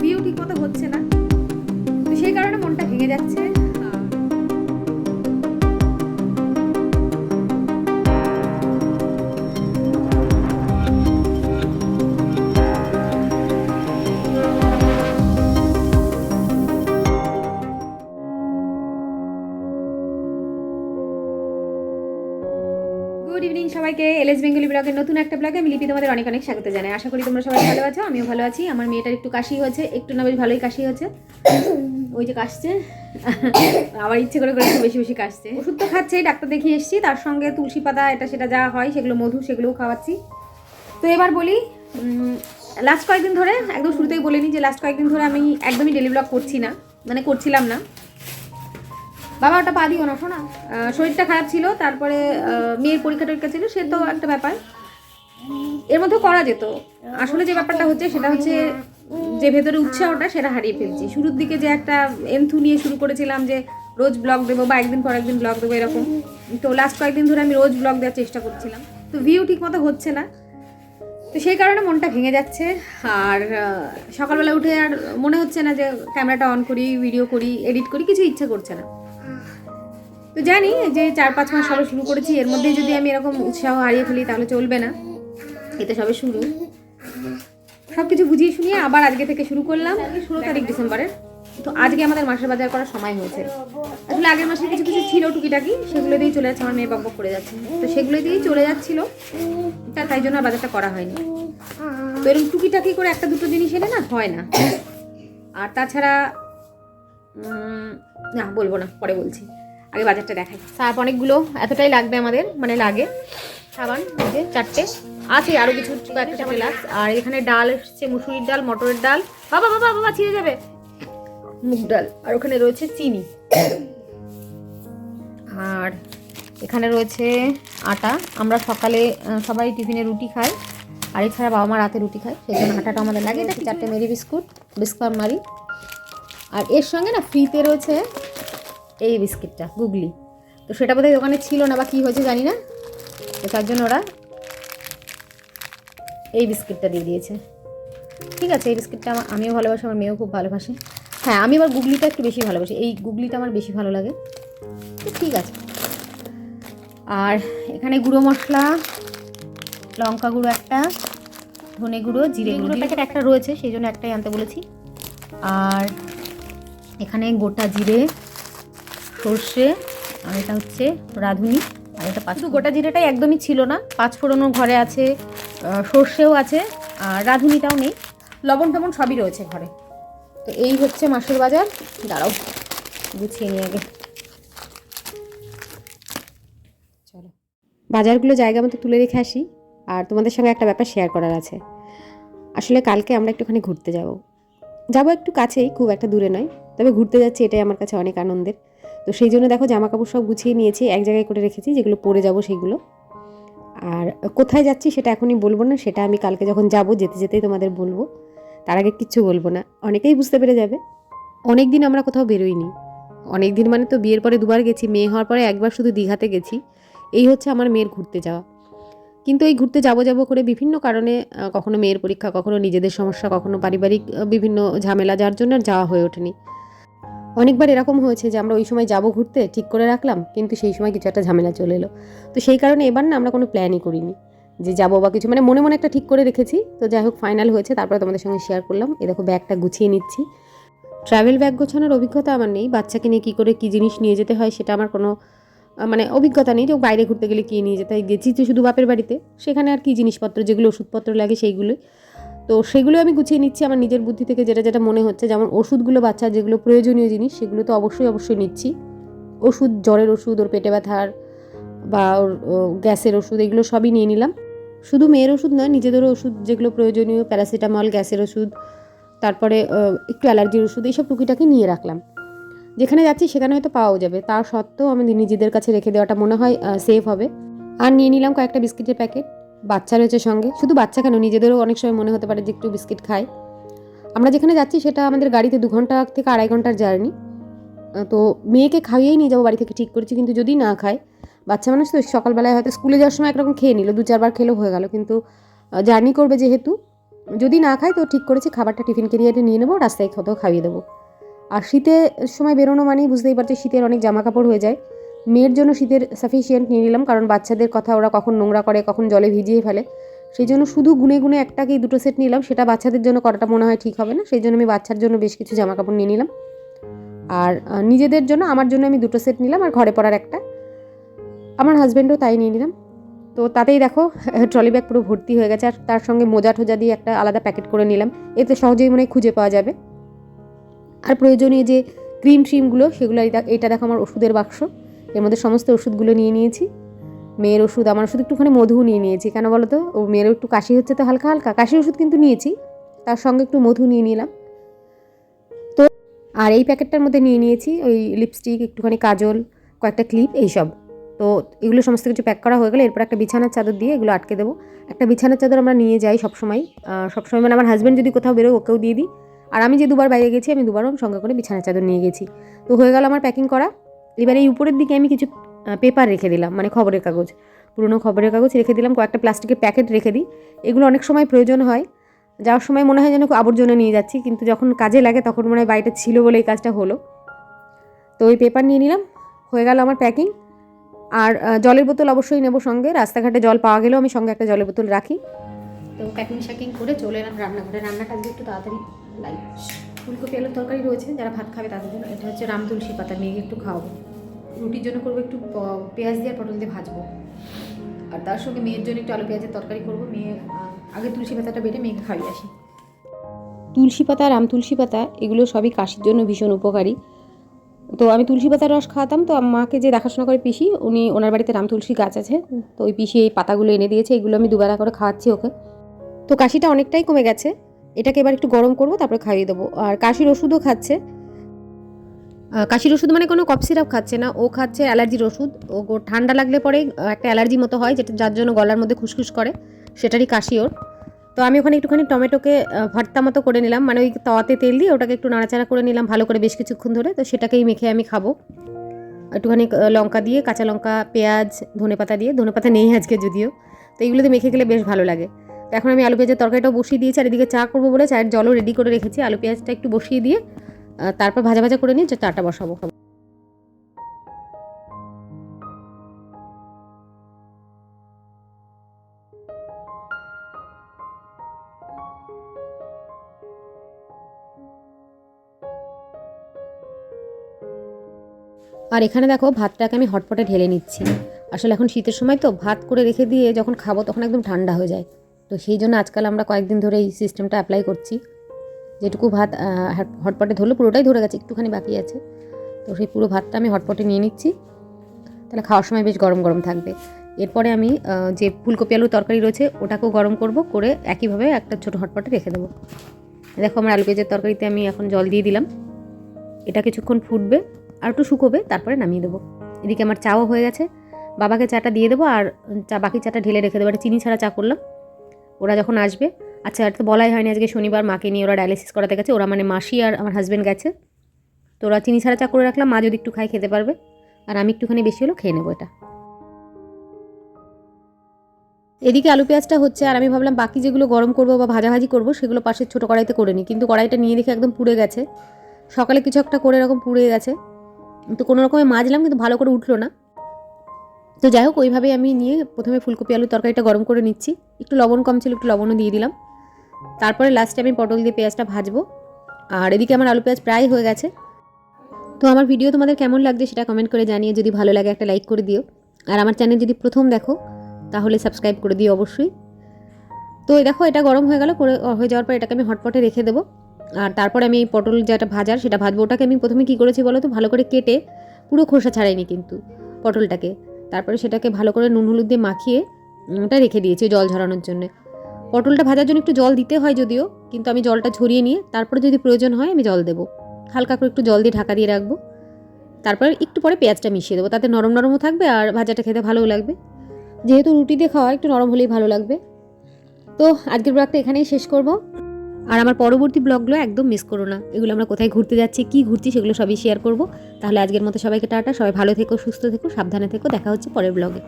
View ঠিক মতো হচ্ছে না। সেই কারণে মনটা ভেঙে যাচ্ছে। গুড ইভিনিং সবাইকে এলএস বেঙ্গলি ব্লগের নতুন একটা ব্লগে আমি লিপি তোমাদের অনেক অনেক স্বাগত জানাই। আশা করি তোমরা সবাই ভালো আছো, আমিও ভালো আছি। আমার মেয়েটার একটু কাশি হয়েছে, একটু না বেশ ভালোই কাশি হয়েছে। ওই যে কাশছে। আবার ইচ্ছে করে করে বেশি বেশি কাশছে। ওষুধ তো খাচ্ছে, ডাক্তার দেখিয়ে এসেছি। তার সঙ্গে তুলসী পাতা, এটা সেটা যা হয়, সেগুলো মধু, সেগুলোও খাওয়াচ্ছি। তো এবার বলি লাস্ট কয়েকদিন ধরে, একদম শুরুতেই বলে নিই যে লাস্ট কয়েকদিন ধরে আমি একদমই ডেলি ব্লগ করছি না। মানে করছিলাম না। বাবা ওটা পা দিও না, শোনা। শরীরটা খারাপ ছিল, তারপরে মেয়ের পরীক্ষা টরীক্ষা ছিল, সে তো একটা ব্যাপার। এর মধ্যেও করা যেত। আসলে যে ব্যাপারটা হচ্ছে, সেটা হচ্ছে, যে ভেতরে উৎসাহটা সেটা হারিয়ে ফেলছি। শুরুর দিকে যে একটা এন্থু নিয়ে শুরু করেছিলাম যে, রোজ ব্লগ দেবো বা একদিন পর একদিন ব্লগ দেবো এরকম। তো লাস্ট কয়েকদিন ধরে আমি রোজ ব্লগ দেওয়ার চেষ্টা করছিলাম। তো ভিউ ঠিক মতো হচ্ছে না। তো সেই কারণে মনটা ভেঙে যাচ্ছে। আর সকালবেলা উঠে আর মনে হচ্ছে না যে ক্যামেরাটা অন করি ভিডিও করি এডিট করি, কিছু ইচ্ছা করছে না। তো জানি যে চার পাঁচ মাস সবে শুরু করেছি, এর মধ্যে যদি আমি এরকম উৎসাহ হারিয়ে ফেলি তাহলে চলবে না। এটা সবে শুরু। সব কিছু বুঝিয়ে শুনিয়ে আবার আজকে থেকে শুরু করলাম, ষোলো তারিখ ডিসেম্বরের। তো আজকে আমাদের মাসের বাজার করার সময় হয়েছে। আসলে আগের মাসে কিছু কিছু ছিল টুকিটাকি, সেগুলো দিয়েই চলে যাচ্ছে আমার মেয়ে বকবক করে যাচ্ছে। তো সেগুলো দিয়েই চলে যাচ্ছিল, তা তাই জন্য আর বাজারটা করা হয়নি। তো এরকম টুকিটাকি করে একটা দুটো জিনিস এলে না হয় না। আর তাছাড়া না, বলব না, পরে বলছি। আগে বাজারটা দেখাই। সার্ফ অনেকগুলো, এতটাই লাগবে আমাদের মানে লাগে। সাবান যে চারটে। আছে আরও কিছু আর এখানে ডাল এসছে, মুসুরির ডাল, মটরের ডাল। বাবা বাবা বাবা, ছিঁড়ে যাবে। মুগ ডাল। আর ওখানে রয়েছে চিনি। আর এখানে রয়েছে আটা। আমরা সকালে সবাই টিফিনে রুটি খাই। আর এছাড়া বাবা মা রাতে রুটি খায়। সেই জন্য আটাটা আমাদের লাগে। চারটে মেরি বিস্কুট বিস্কুট মারি আর এর সঙ্গে না, ফ্রিতে রয়েছে এই বিস্কিটটা গুগলি। তো সেটা বোধহয় দোকানে ছিল না বা কী হয়েছে জানি না। তো তার জন্য ওরা এই বিস্কিটটা দিয়ে দিয়েছে। ঠিক আছে এই বিস্কিটটা আমার আমিও ভালোবাসি আমার মেয়েও খুব ভালোবাসে। হ্যাঁ আমি আবার গুগলিটা একটু বেশি ভালোবাসি। এই গুগলিটা আমার বেশি ভালো লাগে। তো ঠিক আছে। আর এখানে গুঁড়ো মশলা লঙ্কা গুঁড়ো একটা ধনে গুঁড়ো জিরে গুঁড়ো প্যাকেট একটা রয়েছে সেই জন্য একটাই আনতে বলেছি। আর এখানে গোটা জিরে সর্ষে আর এটা হচ্ছে রাঁধুনি আর এটা পাঁচ গোটা জিরেটাই একদমই ছিল না পাঁচ ফোড়নও ঘরে আছে সর্ষেও আছে আর রাঁধুনিটাও নেই লবণ টবণ সবই রয়েছে ঘরে। তো এই হচ্ছে মাসের বাজার দাঁড়াও গুছিয়ে নিয়ে আগে। চলো। বাজারগুলো জায়গা মতো তুলে রেখে আসি আর তোমাদের সঙ্গে একটা ব্যাপার শেয়ার করার আছে। আসলে কালকে আমরা একটুখানি ঘুরতে যাব। যাব একটু কাছেই খুব একটা দূরে নয় তবে ঘুরতে যাচ্ছি এটাই আমার কাছে অনেক আনন্দের। তো সেই জন্য দেখো জামা কাপড় সব গুছিয়ে নিয়েছি, এক জায়গায় করে রেখেছি, যেগুলো পরে যাব সেগুলো। আর কোথায় যাচ্ছি সেটা এখনই বলব না, সেটা আমি কালকে যখন যাব, যেতে যেতেই তোমাদের বলব। তার আগে কিচ্ছু বলব না, অনেকেই বুঝতে পেরে যাবে। অনেক দিন আমরা কোথাও বেরোইনি। অনেক দিন মানে তো বিয়ের পরে দুবার গেছি, মেয়ে হওয়ার পরে একবার শুধু দীঘাতে গেছি। এই হচ্ছে আমার মেয়ের ঘুরতে যাওয়া। কিন্তু এই ঘুরতে যাব যাব করে বিভিন্ন কারণে কখনো মেয়ের পরীক্ষা, কখনো নিজেদের সমস্যা, কখনো পারিবারিক বিভিন্ন ঝামেলা, যার জন্য আর যাওয়া হয়ে ওঠেনি। অনেকবার এরকম হয়েছে যে আমরা ওই সময় যাব ঘুরতে, ঠিক করে রাখলাম, কিন্তু সেই সময় কিছু একটা ঝামেলা চলে এলো। তো সেই কারণে এবার না আমরা কোনো প্ল্যানই করিনি যে যাব বা কিছু মানে মনে মনে একটা ঠিক করে রেখেছি। তো যাই হোক ফাইনাল হয়েছে, তারপরে তোমাদের সঙ্গে শেয়ার করলাম। এ দেখো, ব্যাগটা গুছিয়ে নিচ্ছি। ট্রাভেল ব্যাগ গোছানোর অভিজ্ঞতা আমার নেই। বাচ্চাকে নিয়ে কী করে কী জিনিস নিয়ে যেতে হয় সেটা আমার কোনো মানে অভিজ্ঞতা নেই যে বাইরে ঘুরতে গেলে কী নিয়ে যেতে হয়। গেছি তো শুধু বাপের বাড়িতে। সেখানে আর কি জিনিসপত্র, যেগুলো ওষুধপত্র লাগে সেইগুলোই। তো সেগুলো আমি গুছিয়ে নিচ্ছি আমার নিজের বুদ্ধি থেকে যেটা যেটা মনে হচ্ছে। যেমন ওষুধগুলো বাচ্চার যেগুলো প্রয়োজনীয় জিনিস, সেগুলো তো অবশ্যই অবশ্যই নিচ্ছি। ওষুধ, জ্বরের ওষুধ, ওর পেটে ব্যথার বা ওর গ্যাসের ওষুধ, এগুলো সবই নিয়ে নিলাম। শুধু মেয়ের ওষুধ নয়, নিজেদেরও ওষুধ যেগুলো প্রয়োজনীয়, প্যারাসিটামল, গ্যাসের ওষুধ, তারপরে একটু অ্যালার্জির ওষুধ, এইসব টুকিটাকি নিয়ে রাখলাম। যেখানে যাচ্ছি সেখানে হয়তো পাওয়াও যাবে। তা সত্ত্বেও আমি নিজেদের কাছে রেখে দেওয়াটা মনে হয় সেফ হবে। আর নিয়ে নিলাম কয়েকটা বিস্কিটের প্যাকেট। বাচ্চা রয়েছে সঙ্গে। শুধু বাচ্চা কেন, নিজেদেরও অনেক সময় মনে হতে পারে যে একটু বিস্কিট খাই। আমরা যেখানে যাচ্ছি সেটা আমাদের গাড়িতে দু ঘণ্টা থেকে আড়াই ঘণ্টার জার্নি। তো মেয়েকে খাইয়েই নিয়ে যাব বাড়ি থেকে, ঠিক করেছি। কিন্তু যদি না খায় বাচ্চা মানুষ তো সকালবেলায় হয়তো স্কুলে যাওয়ার সময় একরকম খেয়ে নিল, দু চারবার খেলেও হয়ে গেল। কিন্তু জার্নি করবে যেহেতু, যদি না খায় তো ঠিক করেছি, খাবারটা টিফিন ক্যারিয়ারে নিয়ে নেব, রাস্তায় কোথাও খাইয়ে দেবো। আর শীতের সময় বেরোনো মানেই বুঝতেই পারছি, শীতের অনেক জামা কাপড় হয়ে যায়। মেয়ের জন্য শীতের সাফিসিয়েন্ট নিয়ে নিলাম, কারণ বাচ্চাদের কথা ওরা কখন নোংরা করে, কখন জলে ভিজিয়ে ফেলে। সেই জন্য শুধু গুনে গুনে একটা কি দুটো সেট নিলাম, সেটা বাচ্চাদের জন্য করাটা মনে হয় ঠিক হবে না, সেই জন্য আমি বাচ্চার জন্য বেশ কিছু জামা কাপড় নিয়ে নিলাম। আর নিজেদের জন্য, আমার জন্য আমি দুটো সেট নিলাম, আর ঘরে পড়ার একটা। আমার হাজব্যান্ডও তাই নিয়ে নিলাম। তো তাতেই দেখো ট্রলি ব্যাগ পুরো ভর্তি হয়ে গেছে, আর তার সঙ্গে মোজা ঠোজা দিয়ে একটা আলাদা প্যাকেট করে নিলাম। এতে সহজেই মনে খুঁজে পাওয়া যাবে। আর প্রয়োজনীয় যে ক্রিম ট্রিমগুলো সেগুলো এটা দেখো আমার ওষুধের বাক্স। এর মধ্যে সমস্ত ওষুধগুলো নিয়ে নিয়েছি। মেয়ের ওষুধ, আমার ওষুধ একটুখানি মধু নিয়ে নিয়েছি। কেন বলো তো ও মেয়েরও একটু কাশি হচ্ছে তো হালকা হালকা। কাশির ওষুধ কিন্তু নিয়েছি। তার সঙ্গে একটু মধু নিয়ে নিলাম। তো আর এই প্যাকেটটার মধ্যে নিয়ে নিয়েছি ওই লিপস্টিক একটুখানি কাজল, কয়েকটা ক্লিপ এইসব। তো এগুলো সমস্ত কিছু প্যাক করা হয়ে গেলে এরপর একটা বিছানার চাদর দিয়ে এগুলো আটকে দেবো। একটা বিছানার চাদর আমরা নিয়ে যাই সবসময়। সবসময় মানে আমার হাজব্যান্ড যদি কোথাও বেরোয় ওকেও দিয়ে দিই। আর আমি যে দুবার বাইরে গেছি, আমি দুবারও সঙ্গে করে বিছানার চাদর নিয়ে গেছি। তো হয়ে গেল আমার প্যাকিং করা। এবার এই উপরের দিকে আমি কিছু পেপার রেখে দিলাম মানে খবরের কাগজ। পুরনো খবরের কাগজ রেখে দিলাম, কয়েকটা প্লাস্টিকের প্যাকেট রেখে দিই। এগুলো অনেক সময় প্রয়োজন হয়। যাওয়ার সময় মনে হয় যেন আবর্জনা নিয়ে যাচ্ছি, কিন্তু যখন কাজে লাগে তখন মনে হয় বাড়িটা ছিল বলে এই কাজটা হলো। তো ওই পেপার নিয়ে নিলাম, হয়ে গেল আমার প্যাকিং আর জলের বোতল অবশ্যই নেব সঙ্গে। রাস্তাঘাটে জল পাওয়া গেলেও আমি সঙ্গে একটা জলের বোতল রাখি। তো প্যাকিং শ্যাকিং করে চলে এলাম রান্নাঘরে। রান্নাটা একটু তাড়াতাড়ি লাইট ফুলকপি আলুর তরকারি রয়েছে, যারা ভাত খাবে তাদের জন্য। এটা হচ্ছে রাম তুলসী পাতা, মেয়েকে একটু খাওয়াবো। রুটির জন্য করব একটু পেঁয়াজ দিয়ে পটল দিয়ে ভাজবো। আর তার সঙ্গে মেয়ের জন্য একটু আলু পেঁয়াজের তরকারি করব। মেয়ে আগে তুলসী পাতাটা বেটে মেয়েকে খাইয়ে আসি। তুলসী পাতা, রাম তুলসী পাতা, এগুলো সবই কাশির জন্য ভীষণ উপকারী। তো আমি তুলসী পাতার রস খাওয়াতাম, তো মাকে যে দেখাশোনা করে পিসি, উনি ওনার বাড়িতে রাম তুলসী গাছ আছে, তো ওই পিসি এই পাতাগুলো এনে দিয়েছে, এগুলো আমি দুবেলা করে খাওয়াচ্ছি ওকে। তো কাশিটা অনেকটাই কমে গেছে, এটাকে এবার একটু গরম করব, তারপরে খাইয়ে দেবো। আর কাশির ওষুধও খাচ্ছে কাশির ওষুধ মানে কোনো কফ সিরাপ খাচ্ছে না, ও খাচ্ছে অ্যালার্জির ওষুধ, ও ঠান্ডা লাগলে পরে একটা অ্যালার্জি মতো হয় যেটা, যার জন্য গলার মধ্যে খুসখুস করে, সেটারই কাশি ওর। তো আমি ওখানে একটুখানি টমেটোকে ভর্তা মতো করে নিলাম মানে ওই তাওয়াতে তেল দিয়ে ওটাকে একটু নাড়াচাড়া করে নিলাম, ভালো করে বেশ কিছুক্ষণ ধরে, তো সেটাকেই মেখে আমি খাব। একটুখানি লঙ্কা দিয়ে, কাঁচা লঙ্কা, পেঁয়াজ ধনেপাতা দিয়ে ধনেপাতা নেই আজকে যদিও, তো এগুলোতে মেখে গেলে বেশ ভালো লাগে। তো এখন আমি আলু পেঁয়াজের তরকারিটাও বসিয়ে দিয়েছি, আর এদিকে চা করব বলে চায়ের জলও রেডি করে রেখেছি, আলু পেঁয়াজটা একটু বসিয়ে দিয়ে তারপর ভাজা ভাজা করে নিয়ে চাটা বসাবো। আর এখানে দেখো ভাতটাকে আমি হটপটে ঢেলে নিচ্ছি। আসলে এখন শীতের সময় তো ভাত করে রেখে দিয়ে যখন খাব তখন একদম ঠান্ডা হয়ে যায়। তো সেই জন্য আজকাল আমরা কয়েকদিন ধরে এই সিস্টেমটা অ্যাপ্লাই করছি। যেটুকু ভাত হটপটে ধরলে, পুরোটাই ধরে গেছে, একটুখানি বাকি আছে। তো সেই পুরো ভাতটা আমি হটপটে নিয়ে নিচ্ছি। তাহলে খাওয়ার সময় বেশ গরম গরম থাকবে। এরপরে আমি যে ফুলকপি আলুর তরকারি রয়েছে, ওটাকেও গরম করব, করে একইভাবে একটা ছোটো হটপটে রেখে দেবো। দেখো আমার আলু পেঁয়াজের তরকারিতে আমি এখন জল দিয়ে দিলাম। এটা কিছুক্ষণ ফুটবে, আর একটু শুকোবে, তারপরে নামিয়ে দেবো। এদিকে আমার চাও হয়ে গেছে। বাবাকে চাটা দিয়ে দেবো, আর চা, বাকি চাটা ঢেলে রেখে দেবো। এটা চিনি ছাড়া চা করলাম। ওরা যখন আসবে আচ্ছা আর তো বলাই হয়নি আজকে শনিবার মাকে নিয়ে ওরা ডায়ালিসিস করাতে গেছে। ওরা মানে মাসি আর আমার হাজব্যান্ড গেছে। তো ওরা চিনি ছাড়া চা করে রাখলাম। মা যদি একটু খাই খেতে পারবে। আর আমি একটুখানি বেশি হলেও খেয়ে নেব এটা। এদিকে আলু পেঁয়াজটা হচ্ছে, আর আমি ভাবলাম বাকি যেগুলো গরম করব বা ভাজাভাজি করব, সেগুলো পাশের ছোটো কড়াইতে করে নিই। কিন্তু কড়াইটা নিয়ে দেখে একদম পুড়ে গেছে। সকালে কিছু একটা করে এরকম পুড়ে গেছে। তো কোনো রকমে মাজলাম, কিন্তু ভালো করে উঠল না। তো যাই হোক, ওইভাবেই আমি নিয়ে প্রথমে ফুলকপি আলুর তরকারিটা গরম করে নিচ্ছি। একটু লবণ কম ছিল, একটু লবণও দিয়ে দিলাম। তারপরে লাস্টে আমি পটল দিয়ে পেঁয়াজটা ভাজবো। আর এদিকে আমার আলু পেঁয়াজ প্রায় হয়ে গেছে। তো আমার ভিডিও তোমাদের কেমন লাগছে সেটা কমেন্ট করে জানিয়ে যদি ভালো লাগে একটা লাইক করে দিও। আর আমার চ্যানেল যদি প্রথম দেখো, তাহলে সাবস্ক্রাইব করে দিও অবশ্যই। তো এই দেখো, এটা গরম হয়ে গেল করে হয়ে যাওয়ার পর এটাকে আমি হটপটে রেখে দেবো। আর তারপরে আমি এই পটল যেটা ভাজার সেটা ভাজবো। ওটাকে আমি প্রথমে কী করেছি বলো তো? ভালো করে কেটে পুরো খোসা ছাড়াইনি কিন্তু পটলটাকে। তারপরে সেটাকে ভালো করে নুন হলুদ দিয়ে মাখিয়ে ওটা রেখে দিয়েছি জল ঝরানোর জন্য। পটলটা ভাজার জন্য একটু জল দিতে হয় যদিও, কিন্তু আমি জলটা ঝরিয়ে নিয়ে তারপরে যদি প্রয়োজন হয় আমি জল দেবো। হালকা করে একটু জল দিয়ে ঢাকা দিয়ে রাখব। তারপর একটু পরে পেঁয়াজটা মিশিয়ে দেবো, তাতে নরম নরমও থাকবে আর ভাজাটা খেতে ভালোও লাগবে। যেহেতু রুটি দিয়ে খাওয়া একটু নরম হলেই ভালো লাগবে। তো আজকের ব্লগটা এখানেই শেষ করব। আর আমার পরবর্তী ব্লগগুলো একদম মিস করো না। এগুলো আমরা কোথায় ঘুরতে যাচ্ছি, কি ঘুরছি সেগুলো সবই শেয়ার করব। তাহলে আজকের মতো সবাইকে টাটা, সবাই ভালো থেকো, সুস্থ থেকো, সাবধানে থেকো। দেখা হচ্ছে পরের ব্লগে।